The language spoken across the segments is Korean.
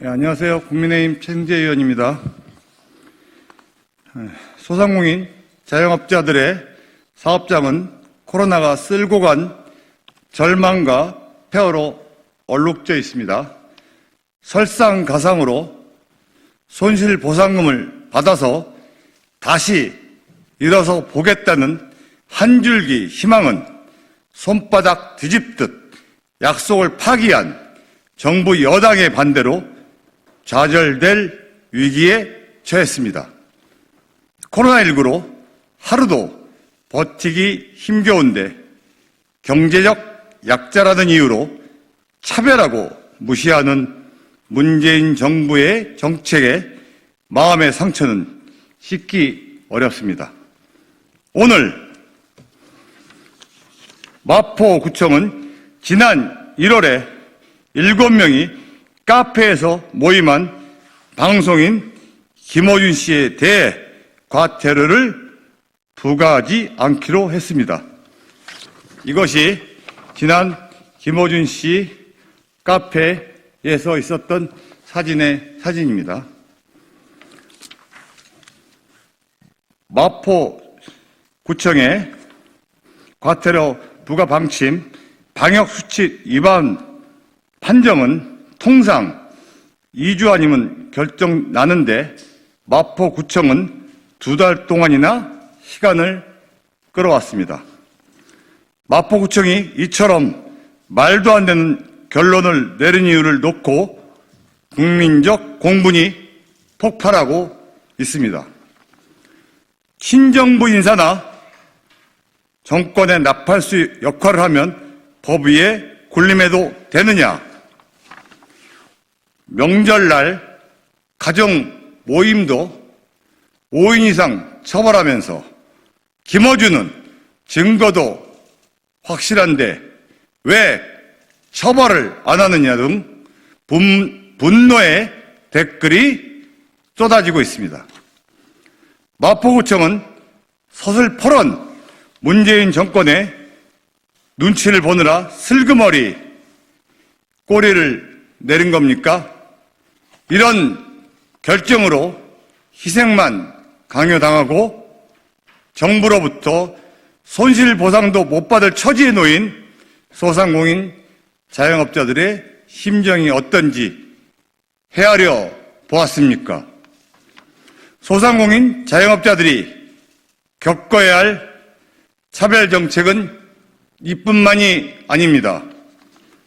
예, 안녕하세요. 국민의힘 최승재 의원입니다. 예, 소상공인 자영업자들의 사업장은 코로나가 쓸고 간 절망과 폐허로 얼룩져 있습니다. 설상가상으로 손실 보상금을 받아서 다시 일어서 보겠다는 한 줄기 희망은 손바닥 뒤집듯 약속을 파기한 정부 여당의 반대로 좌절될 위기에 처했습니다. 코로나19로 하루도 버티기 힘겨운데 경제적 약자라는 이유로 차별하고 무시하는 문재인 정부의 정책에 마음의 상처는 씻기 어렵습니다. 오늘 마포구청은 지난 1월에 7명이 카페에서 모임한 방송인 김호준 씨에 대해 과태료를 부과하지 않기로 했습니다. 이것이 지난 김호준 씨 카페에서 있었던 사진의 사진입니다. 마포 구청의 과태료 부과 방침 방역 수칙 위반 판정은 통상 2주 아니면 결정 나는데 마포구청은 두 달 동안이나 시간을 끌어왔습니다. 마포구청이 이처럼 말도 안 되는 결론을 내린 이유를 놓고 국민적 공분이 폭발하고 있습니다. 친정부 인사나 정권의 나팔수 역할을 하면 법 위에 군림해도 되느냐? 명절날 가정 모임도 5인 이상 처벌하면서 김어준은 증거도 확실한데 왜 처벌을 안 하느냐 등 분, 분노의 댓글이 쏟아지고 있습니다. 마포구청은 서슬퍼런 문재인 정권의 눈치를 보느라 슬그머리 꼬리를 내린 겁니까? 이런 결정으로 희생만 강요당하고 정부로부터 손실 보상도 못 받을 처지에 놓인 소상공인 자영업자들의 심정이 어떤지 헤아려 보았습니까? 소상공인 자영업자들이 겪어야 할 차별 정책은 이뿐만이 아닙니다.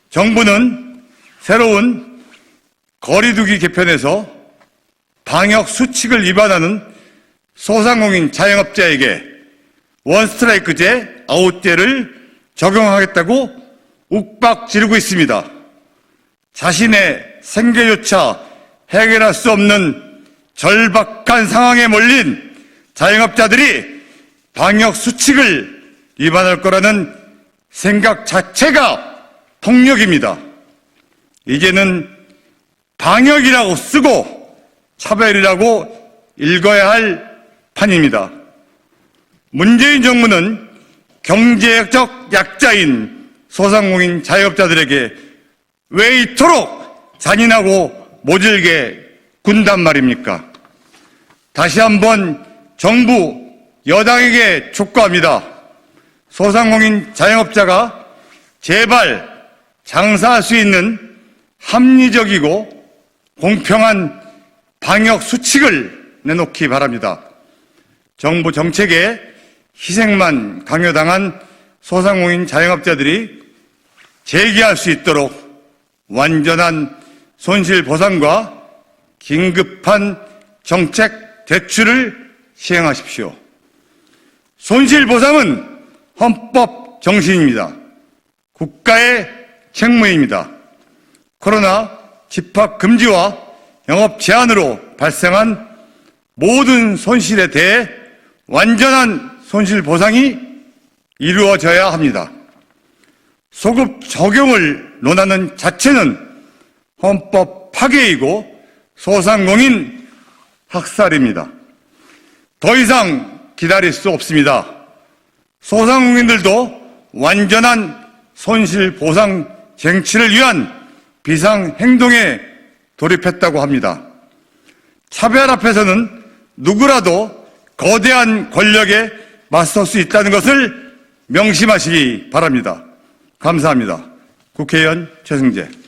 정부는 새로운 거리두기 개편에서 방역 수칙을 위반하는 소상공인 자영업자에게 원스트라이크제 아웃제를 적용하겠다고 욱박 지르고 있습니다. 자신의 생계조차 해결할 수 없는 절박한 상황에 몰린 자영업자들이 방역 수칙을 위반할 거라는 생각 자체가 폭력입니다. 이제는 방역이라고 쓰고 차별이라고 읽어야 할 판입니다. 문재인 정부는 경제적 약자인 소상공인 자영업자들에게 왜 이토록 잔인하고 모질게 군단 말입니까? 다시 한번 정부 여당에게 촉구합니다. 소상공인 자영업자가 제발 장사할 수 있는 합리적이고 공평한 방역 수칙을 내놓기 바랍니다. 정부 정책에 희생만 강요당한 소상공인 자영업자들이 재기할 수 있도록 완전한 손실 보상과 긴급한 정책 대출을 시행하십시오. 손실 보상은 헌법 정신입니다. 국가의 책무입니다. 코로나 집합 금지와 영업 제한으로 발생한 모든 손실에 대해 완전한 손실 보상이 이루어져야 합니다. 소급 적용을 논하는 자체는 헌법 파괴이고 소상공인 학살입니다. 더 이상 기다릴 수 없습니다. 소상공인들도 완전한 손실 보상 쟁취를 위한 비상 행동에 돌입했다고 합니다. 차별 앞에서는 누구라도 거대한 권력에 맞설 수 있다는 것을 명심하시기 바랍니다. 감사합니다. 국회의원 최승재.